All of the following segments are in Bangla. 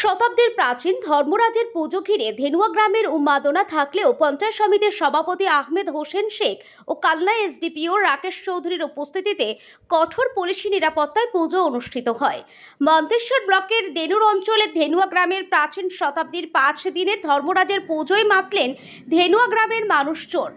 শতাব্দীর প্রাচীন ধর্মরাজের পুজো ঘিরে ধেনুয়া গ্রামের উন্মাদনা থাকলেও পঞ্চায়েত সমিতির সভাপতি আহমেদ হোসেন শেখ ও কালনা এসডিপিও রাকেশ চৌধুরীর উপস্থিতিতে কঠোর পুলিশি নিরাপত্তায় পুজো অনুষ্ঠিত হয়। মন্তেশ্বর ব্লকের দেনুর অঞ্চলে ধেনুয়া গ্রামের প্রাচীন শতাব্দীর পাঁচ দিনে ধর্মরাজের পুজোয় মাতলেন ধেনুয়া গ্রামের মানুষজন।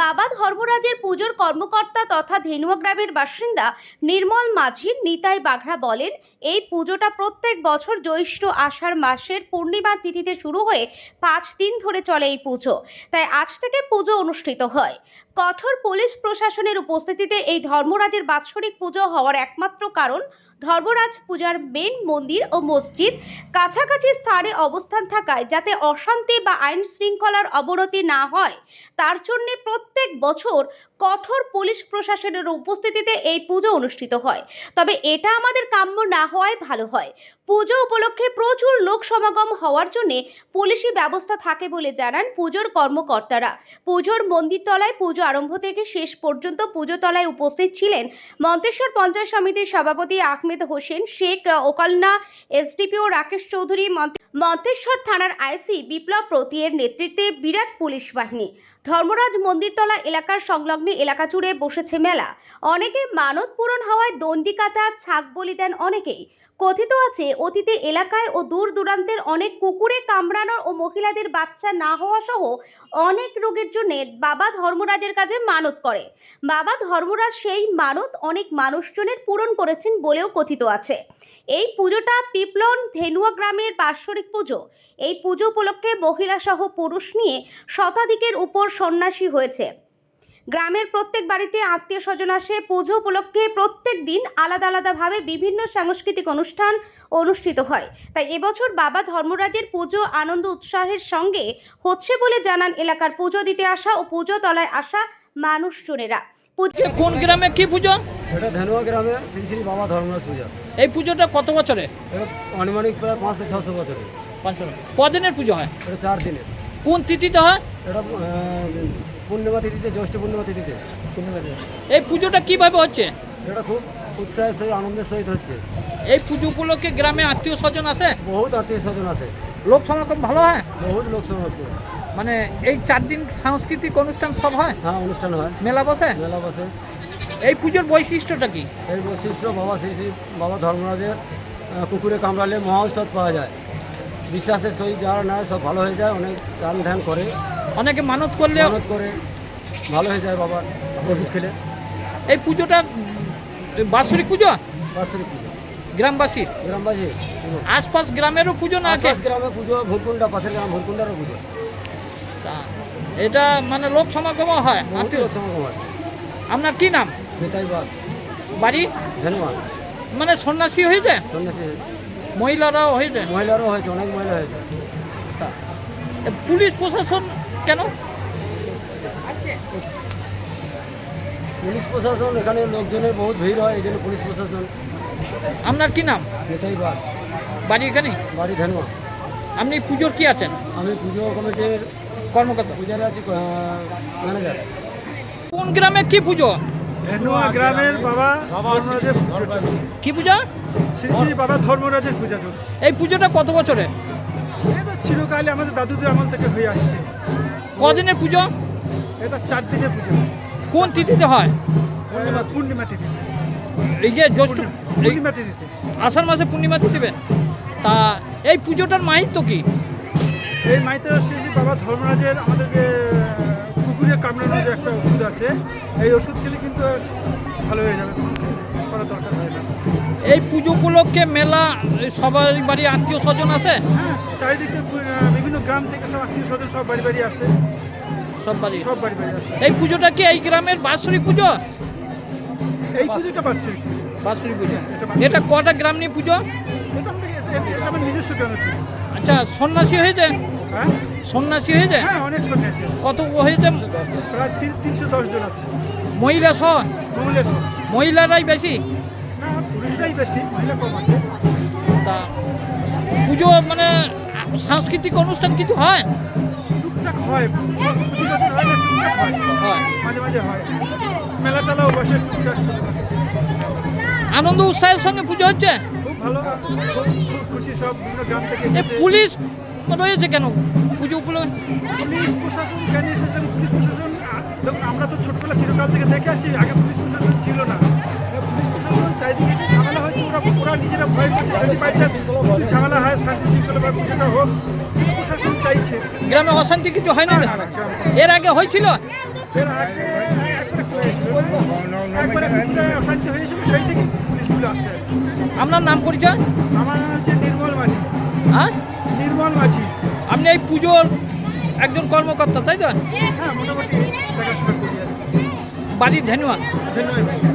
বাবা ধর্মরাজের পুজোর কর্মকর্তা তথা ধেনুয়া গ্রামের বাসিন্দা নির্মল মাঝি নিতাই বাঘরা বলেন, এই পুজোটা প্রত্যেক বছর জ্যৈষ্ঠ আষাঢ় মাসের পূর্ণিমার তিথিতে শুরু হয়ে পাঁচ দিন ধরে চলে এই পুজো। তাই আজ থেকে পুজো অনুষ্ঠিত হয়। কঠোর পুলিশ প্রশাসনের উপস্থিতিতে এই ধর্মরাজের বাৎসরিক পুজো হওয়ার একমাত্র কারণ ধর্মরাজ পূজার মেন মন্দির ও মসজিদ কাছাকাছি স্থানে অবস্থান থাকায় যাতে অশান্তি বা আইন শৃঙ্খলার অবনতি না হয়, তার জন্য প্রত্যেক বছর কঠোর পুলিশ প্রশাসনের উপস্থিতিতে এই পুজো অনুষ্ঠিত হয়। তবে এটা আমাদের কাম্য না হওয়ায় ভালো হয়। পুজো উপলক্ষে প্রচুর লোক সমাগম হওয়ার জন্য পুলিশি ব্যবস্থা থাকে বলে জানান পুজোর কর্মকর্তারা। পুজোর মন্দিরতলায় পুজো আরম্ভ থেকে শেষ পর্যন্ত পুজোতলায় উপস্থিত ছিলেন মন্তেশ্বর পঞ্চায়েত সমিতির সভাপতি আহমেদ হোসেন, শেখ ওকালনা, এসডিপিও রাকেশ চৌধুরী মন্তেশ্বর থানার আইসি বিপ্লব প্রতিয়ের নেতৃত্বে বিরাট পুলিশ বাহিনী। ধর্মরাজ মন্দিরতলা এলাকার সংলগ্ন এলাকা জুড়ে বসেছে মেলা। অনেকে মানত পূরণ হওয়ায় দণ্ডিকাতা ছাগ বলি দেন অনেকেই। কথিত আছে, অতীতে এলাকায় ও দূর দূরান্তের অনেক কুকুরে কামড়ানোর ও মহিলাদের বাচ্চা না হওয়া সহ অনেক রোগের জন্য বাবা ধর্মরাজের কাছে মানত করে। বাবা ধর্মরাজ সেই মানত অনেক মানুষজনের পূরণ করেছেন বলেও কথিত আছে। এই পুজোটা পিপলন ধেনুয়া গ্রামের বাৎসরিক পুজো। এই পুজো উপলক্ষে মহিলা সহ পুরুষ নিয়ে শতাধিকের উপর সন্ন্যাসী হয়েছে। গ্রামের প্রত্যেক বাড়িতে আত্মীয় স্বজন আসে পুজো উপলক্ষে প্রত্যেক দিন আলাদা আলাদাভাবে বিভিন্ন সাংস্কৃতিক অনুষ্ঠান অনুষ্ঠিত হয়। তাই এবছর বাবা ধর্মরাজের পুজো আনন্দ উৎসাহের সঙ্গে হচ্ছে বলে জানান এলাকার পুজো দিতে আসা ও পুজো তলায় আসা মানুষজনেরা। কোন গ্রামে কি পুজো? এটা ধেনুয়া গ্রামে শ্রী শ্রী বাবা ধর্মরাজ পূজা। এই পুজোটা কত বছরে? আনুমানিক প্রায় পাঁচশো ছশো পাঁচশো। কদিনের পুজো হয়? এটা চার দিনের। কোন তিথিতে হয়? এটা পূর্ণিমা তিথিতে জ্যৈষ্ঠ পূর্ণিমা তিথিতে। এই পুজোটা কীভাবে হচ্ছে? এটা খুব উৎসাহের সহিত আনন্দের সহিত হচ্ছে। এই পুজো উপলক্ষে গ্রামে আত্মীয় স্বজন আছে বহুত আত্মীয় স্বজন আছে লোক সমাগম ভালো হয়? বহুত লোক সমাগম। মানে এই চার দিন সাংস্কৃতিক অনুষ্ঠান সব হয়? হ্যাঁ অনুষ্ঠান হয়। মেলা বসে? মেলা বসে। এই পুজোর বৈশিষ্ট্যটা কি? এই বৈশিষ্ট্য বাবা শ্রী শ্রী বাবা ধর্মরাজের কুকুরে কামড়ালে মহাউৎসব পাওয়া যায়। বিশ্বাসের সহিত যারা নেয় সব ভালো হয়ে যায় অনেক গান ধ্যান করে। অনেকে মানত করলে মানত করে ভালো হয়ে যায় বাবার ওষুধ খেলে। এই পুজোটা বাৎসরিক পুজো? বাৎসরিক পুজো। গ্রামবাসীর গ্রামবাসী আশপাশ গ্রামেরও পুজো না আকাশ গ্রামে পুজো ভুরকুন্ডা পাশের গ্রাম ভুরকুন্ডারও পুজো। এটা মানে লোক সমাগম হয় আত্মীয় লোক সমাগম হয়। আপনার কি নাম? নেতাই বাদ বাড়ি? ধন্যবাদ। মানে সন্ন্যাসী হয়ে যায়? সন্ন্যাসী মহিলারাও হয়ে যায়? মহিলারও হয়েছে অনেক মহিলা হয়েছে। পুলিশ প্রশাসন কেন? পুলিশ প্রশাসন এখানে লোকজনের বহুত ভিড় হয় এই জন্য পুলিশ প্রশাসন। আপনার কি নাম? নেতাই বাদ বাড়ি এখানে? বাড়ি ধন্যবাদ আপনি পুজোর কি আছেন? আমি পুজো কমিটির কর্মকর্তা। পূজারে আছি ম্যানেজার। কোন গ্রামে কি পুজো? ধেনুয়া গ্রামের বাবা ধর্মরাজের পুজো চলছে। কি পূজা? শ্রী শ্রী বাবা ধর্মরাজের পূজা চলছে। এই পুজোটা কত বছরে চিরকালে আমাদের দাদুদের আমল থেকে হয়ে আসছে। কদিনের পুজো? এটা চার দিনের পুজো। কোন তিথিতে হয়? পূর্ণিমা পূর্ণিমা তিথি। এই যে জ্যৈষ্ঠ পূর্ণিমা তিথিতে। আষাঢ় মাসে পূর্ণিমা তিথিবে তা এই পুজোটার মাহিত্য কি? এই মাইতে শ্রী শ্রী বাবা ধর্মরাজের আমাদের যে কুকুরের কামড়ানোর যে একটা ওষুধ আছে এই ওষুধ খেলে কিন্তু ভালো হয়ে যাবে করার দরকার হয় না। এই পুজো উপলক্ষে মেলা সবার বাড়ি আত্মীয় স্বজন আছে হ্যাঁ চারিদিকে বিভিন্ন গ্রাম থেকে সব আত্মীয় স্বজন সব বাড়ি বাড়ি আসে। সব বাড়ি? সব বাড়ি বাড়ি আসে। এই পুজোটা কি এই গ্রামের বাৎসরিক পুজো? এই পুজোটা পাচ্ছি বাৎসরিক পুজো। এটা কটা গ্রাম নিয়ে পুজো? এটা আমার নিজস্ব গ্রামের আচ্ছা সন্ন্যাসী হয়ে যায় হ্যাঁ? সন্ন্যাসী হয়ে যায় হ্যাঁ অনেক সন্ন্যাসী কত হয়েছে? প্রায় তিন তিনশো দশ জন আছে। মহিলা সহ। মহিলারাই বেশি? পুরুষরাই বেশি মহিলা কম আছে। টা পুজো মানে সাংস্কৃতিক অনুষ্ঠান কিছু হয়? টুকটাক হয় প্রতি বছর হয় না টুকটাক হয়? হয়। মাঝে মাঝে হয়। মেলা টেলাও বসে টুকটাক। আনন্দ উৎসাহের সঙ্গে পুজো হচ্ছে? খুব ভালো খুশি সব বিভিন্ন গ্রাম থেকে পুলিশ রয়েছে কেন? পুজো উপলক্ষে? পুলিশ প্রশাসন কেন এসেছেন পুলিশ প্রশাসন দেখুন আমরা তো ছোটবেলা চিরকাল থেকে দেখে আসি আগে পুলিশ প্রশাসন ছিল না। পুলিশ প্রশাসন চারিদিকে যদি বাই চান্স কিছু ঝামেলা হয় শান্তি শৃঙ্খলা বা পুজোটা হোক প্রশাসন চাইছে গ্রামে অশান্তি কিছু হয় না? এর আগে হয়েছিল? এর আগে একবারে অশান্তি হয়েছিল সেই থেকে পুলিশগুলো আসে আপনার নাম পরিচয়? আমার নাম হচ্ছে নির্মল মাঝি হ্যাঁ? নির্মল মাঝি আপনি এই পুজোর একজন কর্মকর্তা তাই তো? হ্যাঁ মোটামুটি দেখাশোনা করি বাড়ির ধন্যবাদ ধন্যবাদ